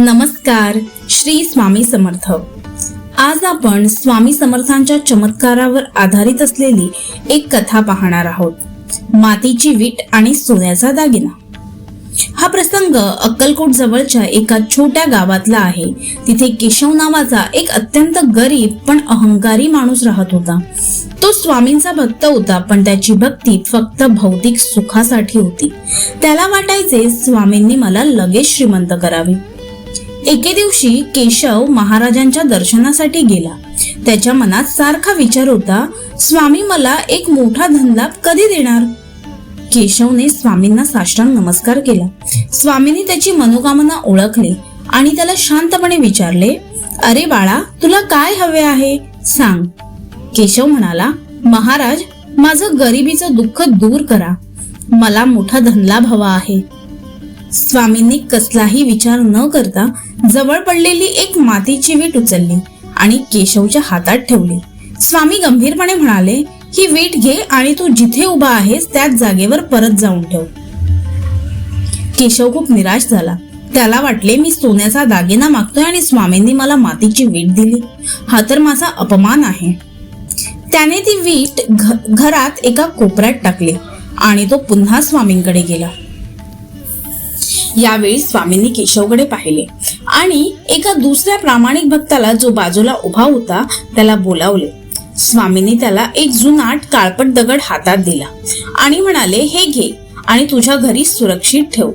नमस्कार श्री स्वामी समर्थ. आज आपण स्वामी समर्थांच्या चमत्कारावर आधारित असलेली एक कथा पाहणार आहोत. मातीची वीट आणि सोन्याचा दागिना. हा प्रसंग अक्कलकोट जवळच्या एका छोट्या गावातला आहे. तिथे केशव नावाचा एक अत्यंत गरीब पण अहंकारी माणूस राहत होता. तो स्वामींचा भक्त होता पण त्याची भक्ती फक्त भौतिक सुखासाठी होती. त्याला वाटायचे स्वामींनी मला लगेच श्रीमंत करावे. एके दिवशी केशव महाराजांच्या दर्शनासाठी गेला. त्याच्या मनात सारखा विचार होता स्वामी मला एक मोठा धनलाभ कधी देणार? केशवने स्वामींना साष्टांग नमस्कार केला. स्वामींनी त्याची मनोकामना ओळखली आणि त्याला शांतपणे विचारले अरे बाळा तुला काय हवे आहे? सांग. केशव म्हणाला महाराज माझं गरिबीचं दुःख दूर करा. मला मोठा धनलाभ हवा आहे. स्वामींनी कसलाही विचार न करता जवळ पडलेली एक मातीची वीट उचलली आणि केशवच्या हातात ठेवली. स्वामी गंभीरपणे म्हणाले ही वीट घे आणि तू जिथे उभा आहेस त्याच जागेवर परत जाऊन ठेव. केशव खूप निराश झाला. त्याला वाटले मी सोन्याचा दागिना मागतोय आणि स्वामींनी मला मातीची वीट दिली. हा तर माझा अपमान आहे. त्याने ती वीट घ- घरात एका कोपऱ्यात टाकली आणि तो पुन्हा स्वामींकडे गेला. यावेळी स्वामींनी केशवकडे पाहिले. आणि एका दुसऱ्या प्रामाणिक भक्ताला जो बाजूला उभा होता त्याला बोलावले. स्वामींनी त्याला एक जुनाट काळपट दगड हातात दिला आणि म्हणाले हे घे आणि तुझ्या घरी सुरक्षित ठेव.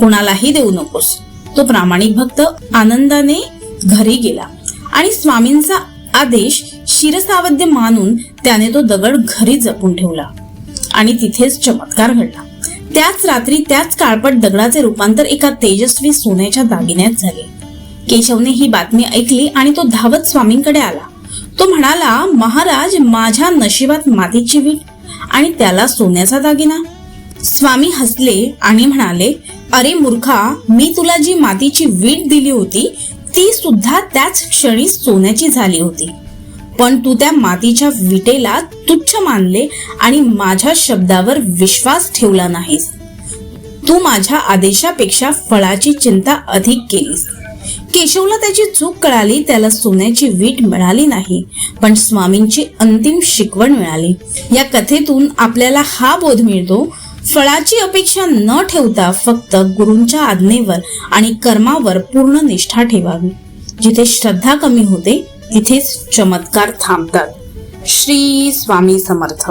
कोणालाही देऊ नकोस. तो प्रामाणिक भक्त आनंदाने घरी गेला आणि स्वामींचा आदेश शिरसावध्य मानून त्याने तो दगड घरी जपून ठेवला आणि तिथेच चमत्कार घडला. त्याच रात्री त्याच काळपट दगडाचे रूपांतर एका तेजस्वी सोन्याच्या दागिन्यात झाले. केशवने ही बातमी ऐकली आणि तो धावत स्वामींकडे आला. तो म्हणाला महाराज माझ्या नशिबात मातीची वीट आणि त्याला सोन्याचा दागिना. स्वामी हसले आणि म्हणाले अरे मूर्खा मी तुला जी मातीची वीट दिली होती ती सुद्धा त्याच क्षणी सोन्याची झाली होती. पण तू त्या मातीच्या विटेला तुच्छ मानले आणि माझ्या शब्दावर विश्वास ठेवला नाहीस. तू माझ्या आदेशापेक्षा फळाची चिंता अधिक केलीस. केशवला त्याची चूक कळाली त्याला सोन्याची वीट मिळाली नाही पण स्वामींची अंतिम शिकवण मिळाली. या कथेतून आपल्याला हा बोध मिळतो फळाची अपेक्षा न ठेवता फक्त गुरूंच्या आज्ञेवर आणि कर्मावर पूर्ण निष्ठा ठेवावी. जिथे श्रद्धा कमी होते इथेच चमत्कार थांबतात. श्री स्वामी समर्थ.